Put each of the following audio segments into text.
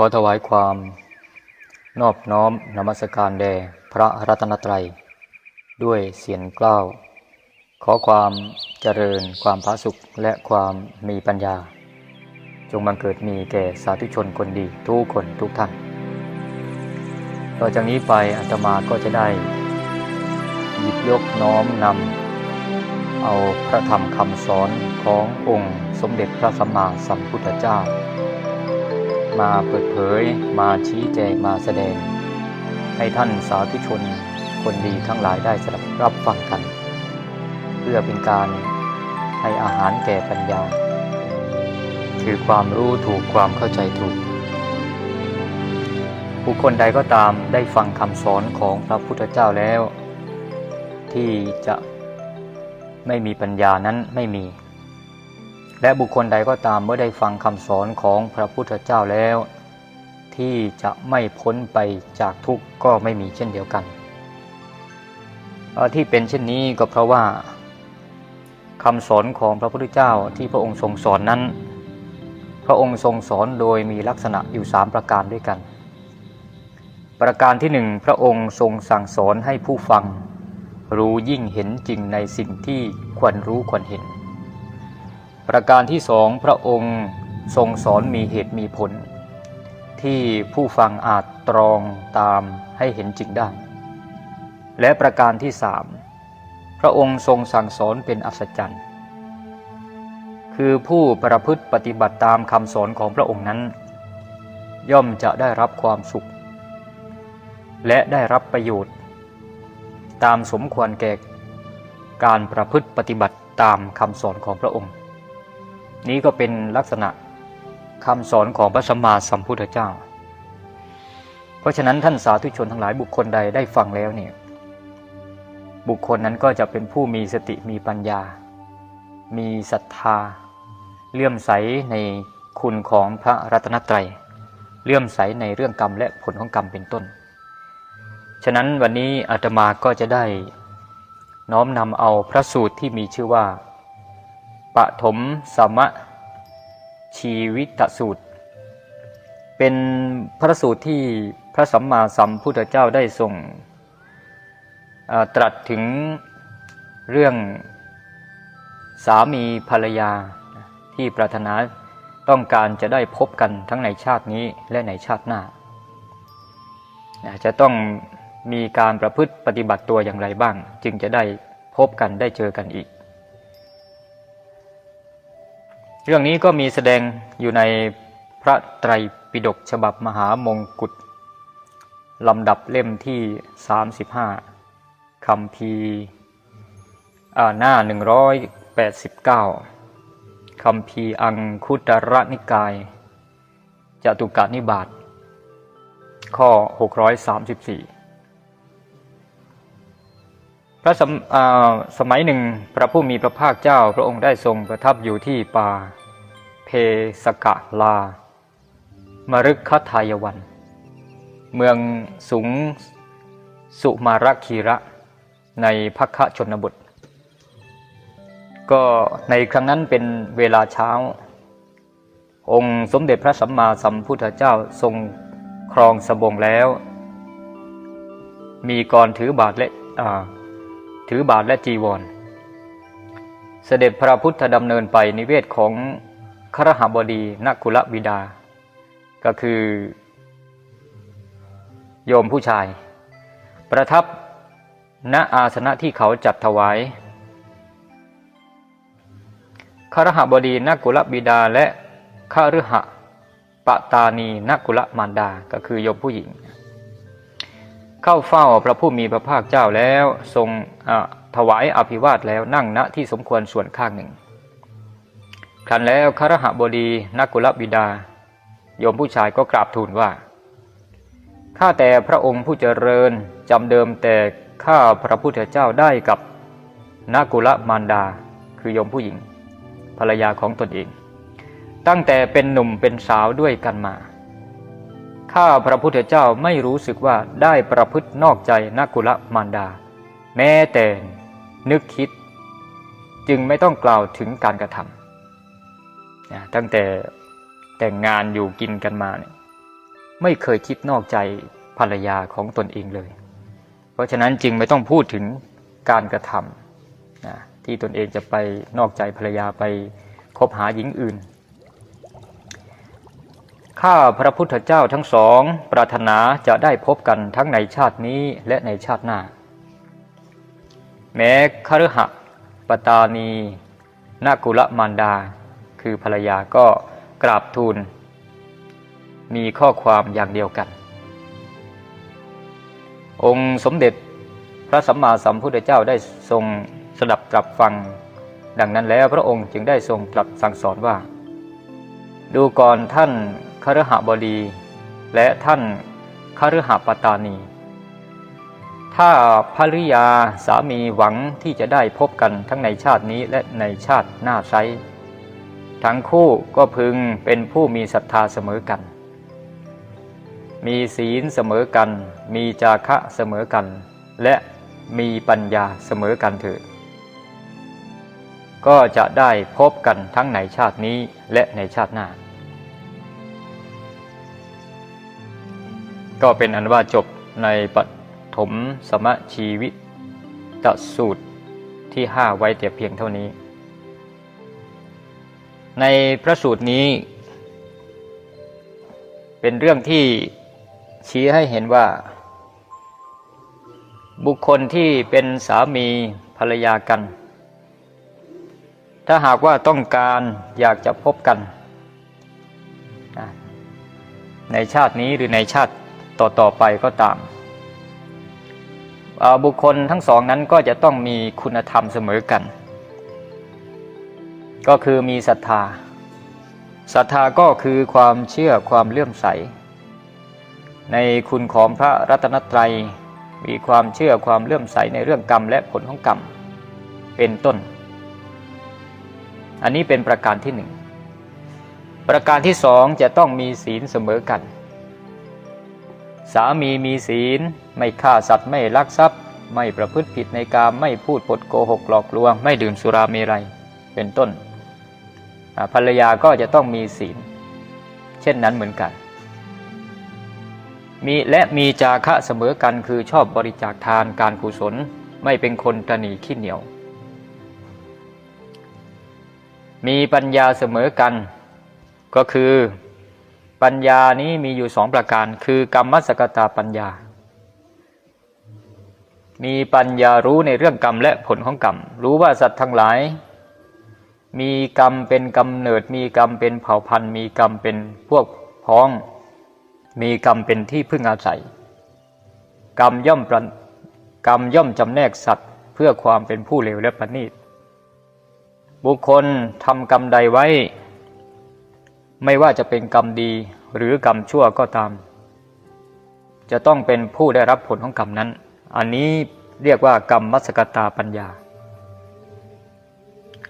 ขอถวายความ นอบน้อมนมัสการแด่พระรัตนตรัย ด้วยเสียงกล้าว ขอความเจริญความผาสุขและความมีปัญญา จงบังเกิดมีแก่สาธุชนคนดีทุกคนทุกท่าน ต่อจากนี้ไปอาตมาก็จะได้ หยิบยกน้อมนำเอาพระธรรมคำสอนขององค์สมเด็จพระสัมมาสัมพุทธเจ้า มาเปิดเผย มาชี้แจงมาแสดง ให้ท่านสาธุชนคนดีทั้งหลายได้สดับรับฟังกัน เพื่อเป็นการให้อาหารแก่ปัญญา คือความรู้ถูกความเข้าใจถูกบุคคลใดก็ตามได้ฟังคำสอนของพระพุทธเจ้าแล้ว ที่จะไม่มีปัญญานั้นไม่มี และบุคคลใดก็ตามเมื่อได้ฟังคำสอนของพระพุทธเจ้าแล้ว ที่จะไม่พ้นไปจากทุกข์ก็ไม่มีเช่นเดียวกัน ที่เป็นเช่นนี้ก็เพราะว่าคำสอนของพระพุทธเจ้าที่พระองค์ทรงสอนนั้น พระองค์ทรงสอนโดยมีลักษณะอยู่สามประการด้วยกัน ประการที่หนึ่งพระองค์ทรงสั่งสอนให้ผู้ฟัง รู้ยิ่งเห็นจริงในสิ่งที่ควรรู้ควรเห็น ประการที่สองพระองค์ทรงสอนมีเหตุมีผล ที่ผู้ฟังอาจตรองตามให้เห็นจริงได้ และประการที่สามพระองค์ทรงสั่งสอนเป็นอัศจรรย์ คือผู้ประพฤติปฏิบัติตามคำสอนของพระองค์นั้น ย่อมจะได้รับความสุข และได้รับประโยชน์ ตามสมควรแก่การประพฤติปฏิบัติตามคำสอนของพระองค์ นี้ก็เป็นลักษณะคำสอนของพระสัมมาสัมพุทธเจ้า เพราะฉะนั้นท่านสาธุชนทั้งหลายบุคคลใดได้ฟังแล้วเนี่ยบุคคลนั้นก็จะเป็นผู้มีสติมีปัญญา มีศรัทธา เลื่อมใสในคุณของพระรัตนตรัย เลื่อมใสในเรื่องกรรมและผลของกรรมเป็นต้น ฉะนั้นวันนี้อาตมาก็จะได้น้อมนำเอาพระสูตรที่มีชื่อว่า ปฐมสมะชีวิตสูตร เป็นพระสูตรที่พระสัมมาสัมพุทธเจ้าได้ทรงตรัสถึงเรื่องสามีภรรยาที่ปรารถนาต้องการจะได้พบกันทั้งในชาตินี้และในชาติหน้า จะต้องมีการประพฤติปฏิบัติตัวอย่างไรบ้าง จึงจะได้พบกันได้เจอกันอีก เรื่องนี้ก็มีแสดงอยู่ในพระไตรปิฎกฉบับมหามงกุฎลำดับเล่มที่ 35คำพีอ่าหน้า 189คำพีอังคุตรนิกายจตุกานิบาตข้อ 634 พระสมอ่าสมัยหนึ่งพระผู้มีพระภาคเจ้าพระองค์ได้ทรงประทับอยู่ที่ป่า เพสกะลา มรึกคทายวัน เมืองสุงสุมารคีระในพักคชนบทก็ในครั้งนั้นเป็นเวลาเช้า องค์สมเด็จพระสัมมาสัมพุทธเจ้าทรงครองสบงแล้ว มีกรถือบาทและอ่าถือบาทและจีวร เสด็จพระพุทธดำเนินไปนิเวศของ ครหบดีนักุลบิดา ก็คือ โยมผู้ชาย ประทับณอาสนะที่เขาจัดถวายครหบดีนักกุลบิดาและคาฤหะปตานีนักกุลมารดาก็คือโยมผู้หญิง เข้าเฝ้าพระผู้มีพระภาคเจ้าแล้วทรงถวายอภิวาทแล้วนั่งณที่สมควรส่วนข้างหนึ่ง ครั้นแล้วคารหบดีนักกุลบิดา โยมผู้ชายก็กราบทูลว่าข้าแต่พระองค์ผู้เจริญจำเดิมแต่ข้าพระพุทธเจ้าได้กับนักกุลมารดา คือโยมผู้หญิง ภรรยาของตนเอง ตั้งแต่เป็นหนุ่มเป็นสาวด้วยกันมา ข้าพระพุทธเจ้าไม่รู้สึกว่าได้ประพฤตินอกใจนักกุลมารดา แม้แต่นึกคิด จึงไม่ต้องกล่าวถึงการกระทำ ตั้งแต่แต่งงานอยู่กินกันมาเนี่ยไม่เคยคิดนอกใจภรรยาของตนเองเลย เพราะฉะนั้นจึงไม่ต้องพูดถึงการกระทำนะที่ตนเองจะไปนอกใจภรรยาไปคบหาหญิงอื่น ข้าพระพุทธเจ้าทั้งสอง ปรารถนาจะได้พบกันทั้งในชาตินี้และในชาติหน้า แม้คฤหะปตานีนากุลมารดา คือภรรยาก็กราบทูล มีข้อความอย่างเดียวกัน องค์สมเด็จพระสัมมาสัมพุทธเจ้าได้ทรงสดับตรับฟัง ดังนั้นแล้วพระองค์จึงได้ทรงตรัสสั่งสอนว่า ดูก่อนท่านคฤหบดี และท่านคฤหปตานี ถ้าภริยาสามีหวังที่จะได้พบกันทั้งในชาตินี้และในชาติหน้าไซ ทั้งคู่ก็พึงเป็นผู้มีศรัทธาเสมอกัน มีศีลเสมอกัน มีจาคะเสมอกัน และมีปัญญาเสมอกันเถิด ก็จะได้พบกันทั้งในชาตินี้และในชาติหน้า ก็เป็นอันว่าจบในปฐมสมชีวิตตสูตรที่ห้าไว้แต่เพียงเท่านี้ ในพระสูตรนี้ เป็นเรื่องที่ชี้ให้เห็นว่า บุคคลที่เป็นสามีภรรยากัน ถ้าหากว่าต้องการอยากจะพบกัน ในชาตินี้หรือในชาติต่อ ๆ ไปก็ตาม บุคคลทั้งสองนั้นก็จะต้องมีคุณธรรมเสมอกัน ก็คือมีศรัทธาศรัทธาก็คือความเชื่อความเลื่อมใส ในคุณของพระรัตนตรัย มีความเชื่อความเลื่อมใสในเรื่องกรรมและผลของกรรม เป็นต้น อันนี้เป็นประการที่หนึ่งประการที่สองจะต้องมีศีลเสมอกัน สามีมีศีล ไม่ฆ่าสัตว์ไม่ลักทรัพย์ ไม่ประพฤติผิดในกามไม่พูดปดโกหกหลอกลวง ไม่ดื่มสุราเมรัย เป็นต้น ภรรยาก็จะต้องมีศีล เช่นนั้นเหมือนกัน มีและมีจาคะเสมอกันคือชอบบริจาคทานการกุศลไม่เป็นคนตนีขี้เหนียว มีปัญญาเสมอกัน ก็คือปัญญานี้มีอยู่สองประการ คือกรรมสกตาปัญญา มีปัญญารู้ในเรื่องกรรมและผลของกรรม รู้ว่าสัตว์ทั้งหลาย มีกรรมเป็นกำเนิด มีกรรมเป็นเผ่าพันธุ์ มีกรรมเป็นพวกพ้อง มีกรรมเป็นที่พึ่งอาศัย กรรมย่อมประกรรมย่อมจำแนกสัตว์ เพื่อความเป็นผู้เลวและประณีต บุคคลทำกรรมใดไว้ ไม่ว่าจะเป็นกรรมดีหรือกรรมชั่วก็ตาม จะต้องเป็นผู้ได้รับผลของกรรมนั้น อันนี้เรียกว่ากรรมมัสกตาปัญญา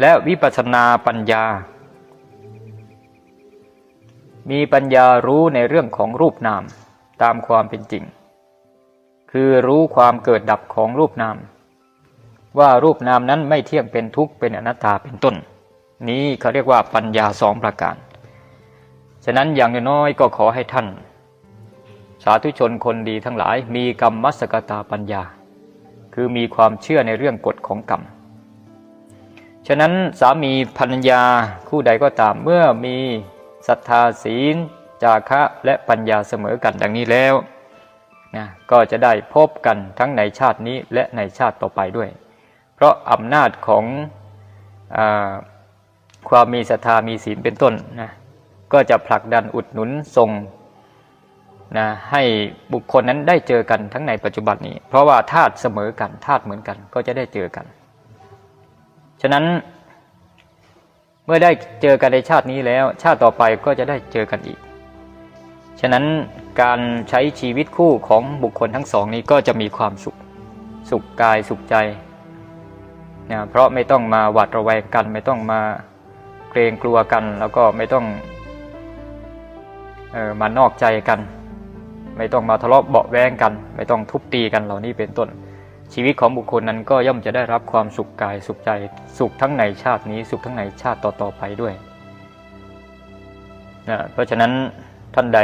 และวิปัสสนาปัญญา มีปัญญารู้ในเรื่องของรูปนามตามความเป็นจริง คือรู้ความเกิดดับของรูปนาม ว่ารูปนามนั้นไม่เที่ยงเป็นทุกข์เป็นอนัตตาเป็นต้น นี้เขาเรียกว่าปัญญาสองประการ ฉะนั้นอย่างน้อยก็ขอให้ท่าน สาธุชนคนดีทั้งหลายมีกรรมมัสกตาปัญญา คือมีความเชื่อในเรื่องกฎของกรรม ฉะนั้นสามีภรรยาคู่ใดก็ตามเมื่อมีศรัทธาศีล จาคะและปัญญาเสมอกันดังนี้แล้วนะก็จะได้พบกันทั้งในชาตินี้และในชาติต่อไปด้วย เพราะอำนาจของอความมีศรัทธามีศีลเป็นต้นนะก็จะผลักดันอุดหนุนส่งนะให้บุคคลนั้นได้เจอกันทั้งในปัจจุบันนี้ เพราะว่าธาตุเสมอกันธาตุเหมือนกันก็จะได้เจอกัน ฉะนั้น เมื่อได้เจอกันในชาตินี้แล้ว ชาติต่อไปก็จะได้เจอกันอีก ฉะนั้นการใช้ชีวิตคู่ของบุคคลทั้งสองนี้ก็จะมีความสุข สุขกายสุขใจนะเพราะไม่ต้องมาหวาดระแวงกัน ไม่ต้องมาเกรงกลัวกัน แล้วก็ไม่ต้องออมานอกใจกัน ไม่ต้องมาทะเลาะเบาแวงกัน ไม่ต้องทุบตีกันเหล่านี้เป็นต้น ชีวิตของบุคคลนั้นก็ย่อมจะได้รับความสุขกายสุขใจ สุขทั้งในชาตินี้สุขทั้งในชาติต่อๆไปด้วยนะเพราะฉะนั้นท่านใด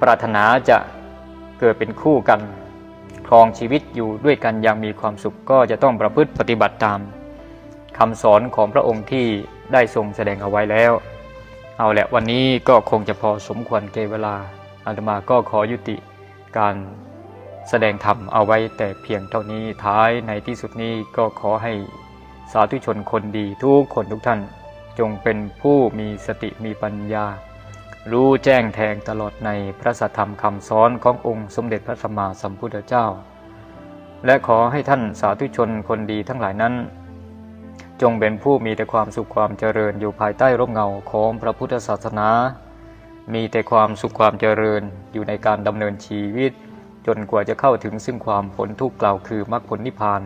ปรารถนาจะเกิดเป็นคู่กันครองชีวิตอยู่ด้วยกันอย่างมีความสุขก็จะต้องประพฤติปฏิบัติตามคำสอนของพระองค์ที่ได้ทรงแสดงเอาไว้แล้ว เอาแหละวันนี้ก็คงจะพอสมควรเกเวลาอาตมาก็ขอยุติการ แสดงธรรมเอาไว้แต่เพียงเท่านี้ท้ายในที่สุดนี้ก็ขอให้สาธุชนคนดีทุกคนทุกท่าน จงเป็นผู้มีสติมีปัญญา รู้แจ้งแทงตลอดในพระสัทธรรมคำสอนขององค์สมเด็จพระสัมมาสัมพุทธเจ้า และขอให้ท่านสาธุชนคนดีทั้งหลายนั้น จงเป็นผู้มีแต่ความสุขความเจริญอยู่ภายใต้ร่มเงาของพระพุทธศาสนา มีแต่ความสุขความเจริญอยู่ในการดำเนินชีวิต จนกว่าจะเข้าถึงซึ่งความผลทุกข์กล่าวคือมรรคผลนิพพาน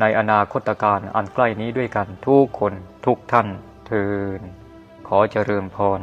ในอนาคตการอันใกล้นี้ด้วยกันทุกคนทุกท่านเทินขอเจริญพร